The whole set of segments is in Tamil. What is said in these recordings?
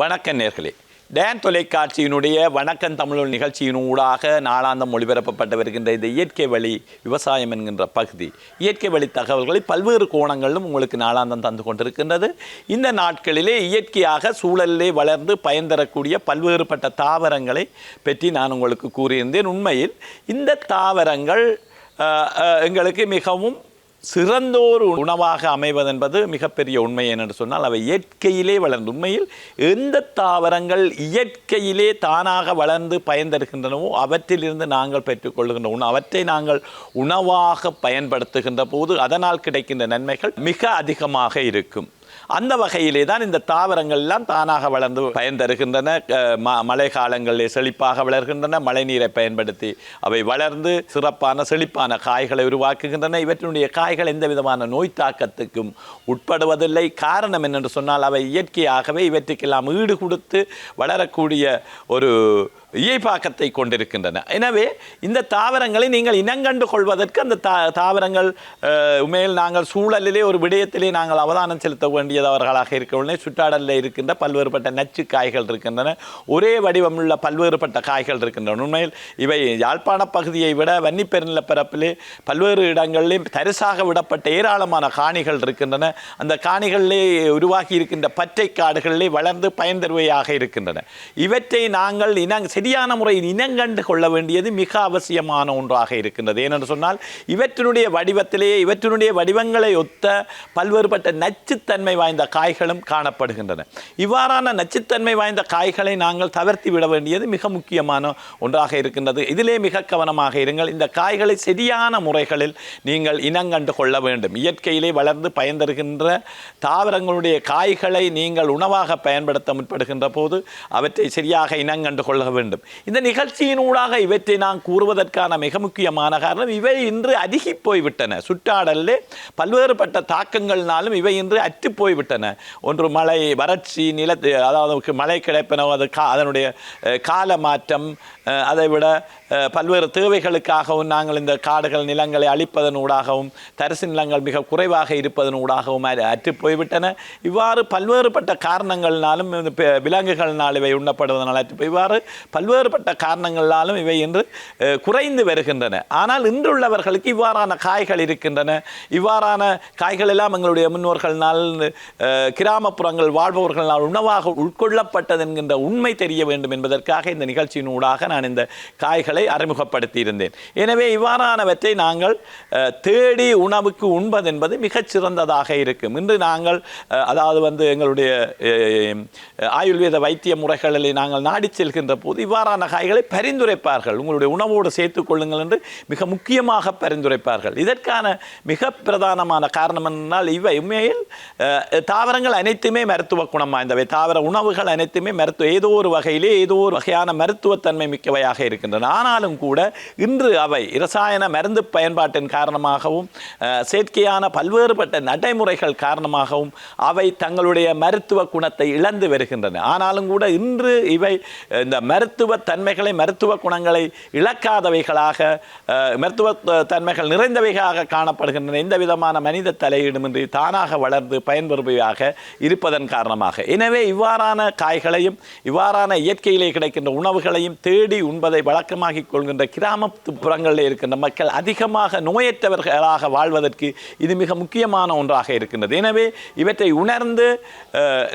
வணக்கம் நேர்களே. டேன் தொலைக்காட்சியினுடைய வணக்கம் தமிழ் நிகழ்ச்சியின் ஊடாக நாளாந்தம் ஒளிபரப்பப்பட்டு வருகின்ற இந்த இயற்கை வழி விவசாயம் என்கின்ற பகுதி. இயற்கை வழி தகவல்களை பல்வேறு கோணங்களிலும் உங்களுக்கு நாளாந்தம் தந்து கொண்டிருக்கின்றது. இந்த நாட்களிலே இயற்கையாக சூழலிலே வளர்ந்து பயன் தரக்கூடிய பல்வேறுபட்ட தாவரங்களை பற்றி நான் உங்களுக்கு கூறியிருந்தேன். உண்மையில் இந்த தாவரங்கள் எங்களுக்கு மிகவும் சிறந்தோர் உணவாக அமைவதென்பது மிகப்பெரிய உண்மை என்று சொன்னால் அவை இயற்கையிலே வளர்ந்து உண்மையில் எந்த தாவரங்கள் இயற்கையிலே தானாக வளர்ந்து பயன்தருகின்றனவோ அவற்றிலிருந்து நாங்கள் பெற்றுக்கொள்கின்ற உணவு அவற்றை நாங்கள் உணவாக பயன்படுத்துகின்ற போது அதனால் கிடைக்கின்ற நன்மைகள் மிக அதிகமாக இருக்கும். அந்த வகையிலே தான் இந்த தாவரங்கள் எல்லாம் தானாக வளர்ந்து பயன் தருகின்றன ம- மழை காலங்களில் செழிப்பாக வளர்கின்றன. மழை நீரை பயன்படுத்தி அவை வளர்ந்து சிறப்பான செழிப்பான காய்களை உருவாக்குகின்றன. இவற்றினுடைய காய்கள் எந்த விதமான நோய் தாக்கத்துக்கும் உட்படுவதில்லை. காரணம் என்னென்று சொன்னால் அவை இயற்கையாகவே இவற்றுக்கெல்லாம் ஈடு கொடுத்து வளரக்கூடிய ஒரு இயைப்பாக்கத்தை கொண்டிருக்கின்றன. எனவே இந்த தாவரங்களை நீங்கள் இனங்கண்டு கொள்வதற்கு அந்த தா தாவரங்கள் உண்மையில் நாங்கள் சூழலிலே ஒரு விடயத்திலே நாங்கள் அவதானம் செலுத்த வேண்டியதவர்களாக இருக்கவில்லை. சுற்றாடலில் இருக்கின்ற பல்வேறுபட்ட நச்சு காய்கள் இருக்கின்றன. ஒரே வடிவமுள்ள பல்வேறுபட்ட காய்கள் இருக்கின்றன. உண்மையில் இவை யாழ்ப்பாண பகுதியை விட வன்னிப்பெருநில பரப்பிலே பல்வேறு இடங்களிலே தரிசாக விடப்பட்ட ஏராளமான காணிகள் இருக்கின்றன. அந்த காணிகளிலே உருவாகி இருக்கின்ற பற்றை காடுகளிலே வளர்ந்து பயன் தருவையாக இருக்கின்றன. இவற்றை நாங்கள் இனங் சரியான முறையில் இனங்கண்டு கொள்ள வேண்டியது மிக அவசியமான ஒன்றாக இருக்கின்றது. ஏனென்று சொன்னால் இவற்றினுடைய வடிவத்திலேயே இவற்றினுடைய வடிவங்களை ஒத்த பல்வேறுபட்ட நச்சுத்தன்மை வாய்ந்த காய்களும் காணப்படுகின்றன. இவ்வாறான நச்சுத்தன்மை வாய்ந்த காய்களை நாங்கள் தவிர்த்து விட வேண்டியது மிக முக்கியமான ஒன்றாக இருக்கின்றது. இதிலே மிக கவனமாக இருங்கள். இந்த காய்களை சரியான முறைகளில் நீங்கள் இனங்கண்டு கொள்ள வேண்டும். இயற்கையிலே வளர்ந்து பயன்தருகின்ற தாவரங்களுடைய காய்களை நீங்கள் உணவாக பயன்படுத்த முற்படுகின்ற போது அவற்றை சரியாக இனங்கண்டு கொள்ள வேண்டும். இந்த நிகழ்ச்சியினூடாக இவற்றை நான் கூறுவதற்கான மிக முக்கியமான காரணம் இவை இன்று அதிகி போய்விட்டன. சுற்றாடலில் பல்வேறுபட்ட தாக்கங்கள்னாலும் இவை இன்று அற்று போய்விட்டன. ஒன்று மழை வறட்சி நிலத்து அதாவது மழை கிடைப்பன அது கா அதனுடைய கால மாற்றம் அதைவிட அதை விட பல்வேறு தேவைகளுக்காகவும் நாங்கள் இந்த காடுகள் நிலங்களை அழிப்பதனூடாகவும் தரிசு நிலங்கள் மிக குறைவாக இருப்பதனூடாகவும் அற்று போய்விட்டன. இவ்வாறு பல்வேறுபட்ட காரணங்கள்னாலும் இந்த விலங்குகள்னால் இவை உண்ணப்படுவதனால் அற்று போய் இவ்வாறு பல்வேறுபட்ட காரணங்களாலும் இவை இன்று குறைந்து வருகின்றன. ஆனால் இன்றுள்ளவர்களுக்கு இவ்வாறான காய்கள் இருக்கின்றன. இவ்வாறான காய்கள் எல்லாம் எங்களுடைய முன்னோர்கள்னால் கிராமப்புறங்கள் வாழ்பவர்களால் உணவாக உட்கொள்ளப்பட்டது என்கின்ற உண்மை தெரிய வேண்டும் என்பதற்காக இந்த நிகழ்ச்சியின் ஊடாக நான் இந்த காய்களை அறிமுகப்படுத்தியிருந்தேன். எனவே இவ்வாறானவற்றை நாங்கள் தேடி உணவுக்கு உண்பது என்பது மிகச் சிறந்ததாக இருக்கும். இன்று நாங்கள் அதாவது வந்து எங்களுடைய ஆயுர்வேத வைத்திய முறைகளில் நாங்கள் நாடி செல்கின்ற போது இவ்வாறான காய்களை பரிந்துரைப்பார்கள். உங்களுடைய உணவோடு சேர்த்து கொள்ளுங்கள் என்று மிக முக்கியமாக பரிந்துரைப்பார்கள். இதற்கான மிக பிரதானமான காரணம் என்றால் இவை உண்மையில் தாவரங்கள் அனைத்துமே மருத்துவ குணம் வாய்ந்தவை. தாவர உணவுகள் அனைத்துமே மருத்துவ ஏதோ ஒரு வகையிலே ஏதோ ஒரு வகையான மருத்துவத்தன்மை மிக்கவையாக இருக்கின்றன. ஆனாலும் கூட இன்று அவை இரசாயன மருந்து பயன்பாட்டின் காரணமாகவும் செயற்கையான பல்வேறுபட்ட நடைமுறைகள் காரணமாகவும் அவை தங்களுடைய மருத்துவ குணத்தை இழந்து வருகின்றன. ஆனாலும் கூட இன்று இவை இந்த மருத்துவ தன்மைகளை மருத்துவ குணங்களை இழக்காதவைகளாக மருத்துவ தன்மைகள் நிறைந்தவைகளாக காணப்படுகின்றன. எந்த விதமான மனித தலையீடுமின்றி தானாக வளர்ந்து பயன்பெறுபவையாக இருப்பதன் காரணமாக. எனவே இவ்வாறான காய்களையும் இவ்வாறான இயற்கையிலே கிடைக்கின்ற உணவுகளையும் தேடி உண்பதை வழக்கமாகிக் கொள்கின்ற கிராமப்புறங்களில் இருக்கின்ற மக்கள் அதிகமாக நோயற்றவர்களாக வாழ்வதற்கு இது மிக முக்கியமான ஒன்றாக இருக்கின்றது. எனவே இவற்றை உணர்ந்து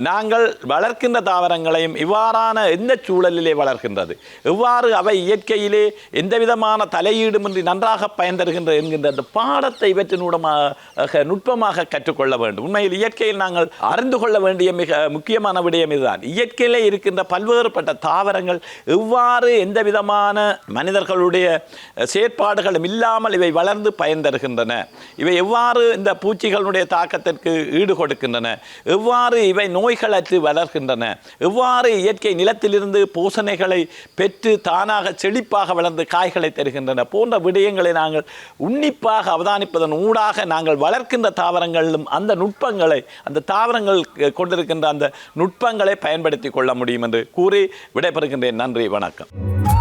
நாங்கள் வளர்க்கின்ற தாவரங்களையும் இவ்வாறான எந்த சூழலிலே வளர்க்கின்றது எவ்வாறு அவை இயற்கையிலே எந்த விதமான தலையீடுமின்றி நன்றாக பயன் தருகின்ற என்கின்ற அந்த பாடத்தை இவற்றினூடமாக நுட்பமாக கற்றுக்கொள்ள வேண்டும். உண்மையில் இயற்கையில் நாங்கள் அறிந்து கொள்ள வேண்டிய மிக முக்கியமான விடயம் இதுதான். இயற்கையிலே இருக்கின்ற பல்வேறுபட்ட தாவரங்கள் எவ்வாறு எந்த விதமான மனிதர்களுடைய செயற்பாடுகளும் இல்லாமல் இவை வளர்ந்து பயன் தருகின்றன இவை எவ்வாறு இந்த பூச்சிகளுடைய தாக்கத்திற்கு ஈடு கொடுக்கின்றன எவ்வாறு இவை நோய்களற்று வளர்கின்றன. எவ்வாறு இயற்கை நிலத்திலிருந்து பூசணைகளை பெற்று தானாக செழிப்பாக வளர்ந்து காய்களை தருகின்றன போன்ற விடயங்களை நாங்கள் உன்னிப்பாக அவதானிப்பதன் ஊடாக நாங்கள் வளர்க்கின்ற தாவரங்களிலும் அந்த நுட்பங்களை அந்த தாவரங்கள் கொண்டிருக்கின்ற அந்த நுட்பங்களை பயன்படுத்தி கொள்ள முடியும் என்று கூறி விடைபெறுகின்றேன். நன்றி வணக்கம்.